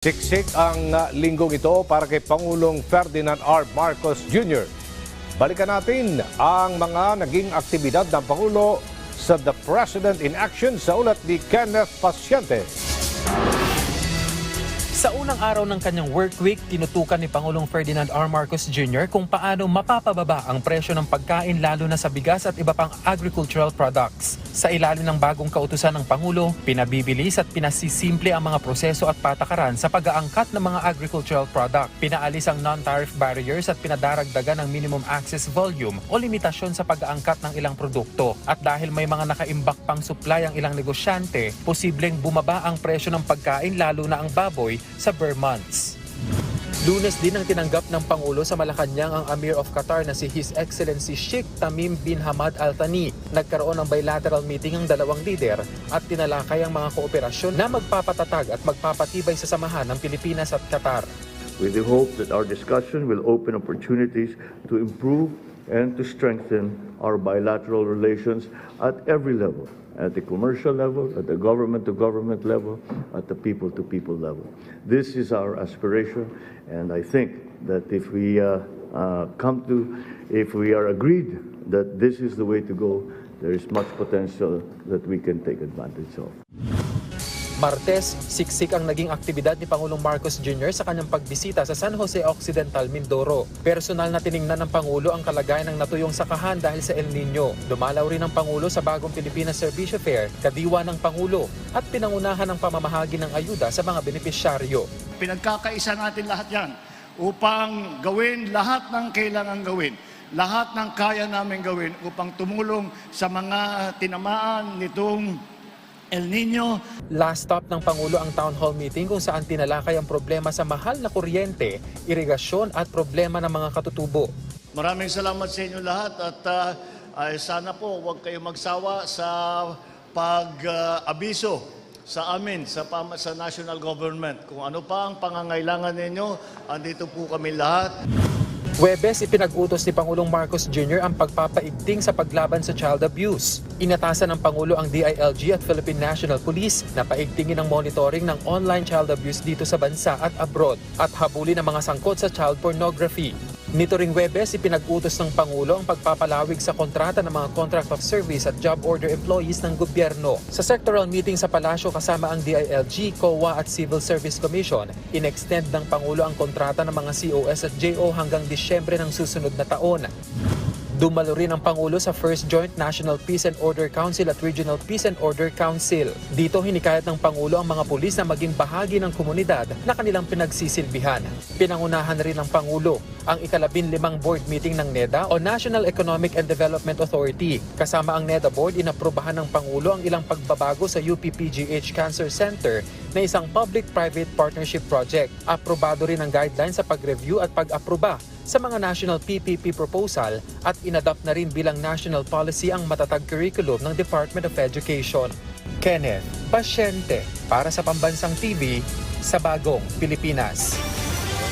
Siksik ang uh, linggong ito para kay Pangulong Ferdinand R. Marcos Jr. Balikan natin ang mga naging aktibidad ng Pangulo sa The President in Action sa ulat ni Kenneth Pasyente. Sa unang araw ng kanyang work week, tinutukan ni Pangulong Ferdinand R. Marcos Jr. kung paano mapapababa ang presyo ng pagkain lalo na sa bigas at iba pang agricultural products. Sa ilalim ng bagong kautusan ng Pangulo, pinabibilis at pinasisimple ang mga proseso at patakaran sa pag-aangkat ng mga agricultural product. Pinaalis ang non-tariff barriers at pinadaragdagan ng minimum access volume o limitasyon sa pag-aangkat ng ilang produkto. At dahil may mga nakaimbak pang supply ang ilang negosyante, posibleng bumaba ang presyo ng pagkain lalo na ang baboy sa bare months. Lunes din ang tinanggap ng Pangulo sa Malacanang ang Amir of Qatar na si His Excellency Sheikh Tamim bin Hamad Al Thani. Nagkaroon ng bilateral meeting ang dalawang leader at tinalakay ang mga kooperasyon na magpapatatag at magpapatibay sa samahan ng Pilipinas at Qatar. with the hope that our discussion will open opportunities to improve and to strengthen our bilateral relations at every level, at the commercial level, at the government-to-government level, at the people-to-people level. This is our aspiration, and I think that if we uh, uh, come to, if we are agreed that this is the way to go, there is much potential that we can take advantage of. Martes, siksik ang naging aktibidad ni Pangulong Marcos Jr. sa kanyang pagbisita sa San Jose Occidental, Mindoro. Personal na tiningnan ng Pangulo ang kalagayan ng natuyong sakahan dahil sa El Nino. Dumalaw rin ang Pangulo sa bagong Pilipinas Servicio Fair, kadiwa ng Pangulo, at pinangunahan ng pamamahagi ng ayuda sa mga benepisyaryo. Pinagkakaisa natin lahat yan upang gawin lahat ng kailangan gawin. Lahat ng kaya namin gawin upang tumulong sa mga tinamaan nitong El Nino, Last stop ng Pangulo ang town hall meeting kung saan tinalakay ang problema sa mahal na kuryente, irigasyon at problema ng mga katutubo. Maraming salamat sa inyo lahat at ah, ay sana po huwag kayo magsawa sa pag-abiso sa amin, sa, sa national government. Kung ano pa ang pangangailangan ninyo, andito po kami lahat. Webes, ipinag-utos ni Pangulong Marcos Jr. ang pagpapaigting sa paglaban sa child abuse. Inatasan ng Pangulo ang DILG at Philippine National Police na paigtingin ang monitoring ng online child abuse dito sa bansa at abroad at habulin ang mga sangkot sa child pornography. Nito ring Webes, ipinag-utos ng Pangulo ang pagpapalawig sa kontrata ng mga contract of service at job order employees ng gobyerno. Sa sectoral meeting sa Palasyo kasama ang DILG, COA at Civil Service Commission, inextend ng Pangulo ang kontrata ng mga COS at JO hanggang Disyembre ng susunod na taon. Dumalo rin ang Pangulo sa First Joint National Peace and Order Council at Regional Peace and Order Council. Dito hinikayat ng Pangulo ang mga pulis na maging bahagi ng komunidad na kanilang pinagsisilbihan. Pinangunahan rin ng Pangulo ang ikalabin limang board meeting ng NEDA o National Economic and Development Authority. Kasama ang NEDA board, inaprubahan ng Pangulo ang ilang pagbabago sa UPPGH Cancer Center na isang public-private partnership project. Aprobado rin ang guidelines sa pag-review at pag-aproba sa mga national PPP proposal at inadapt na rin bilang national policy ang matatag curriculum ng Department of Education. Kenneth, pasyente para sa Pambansang TV sa Bagong Pilipinas.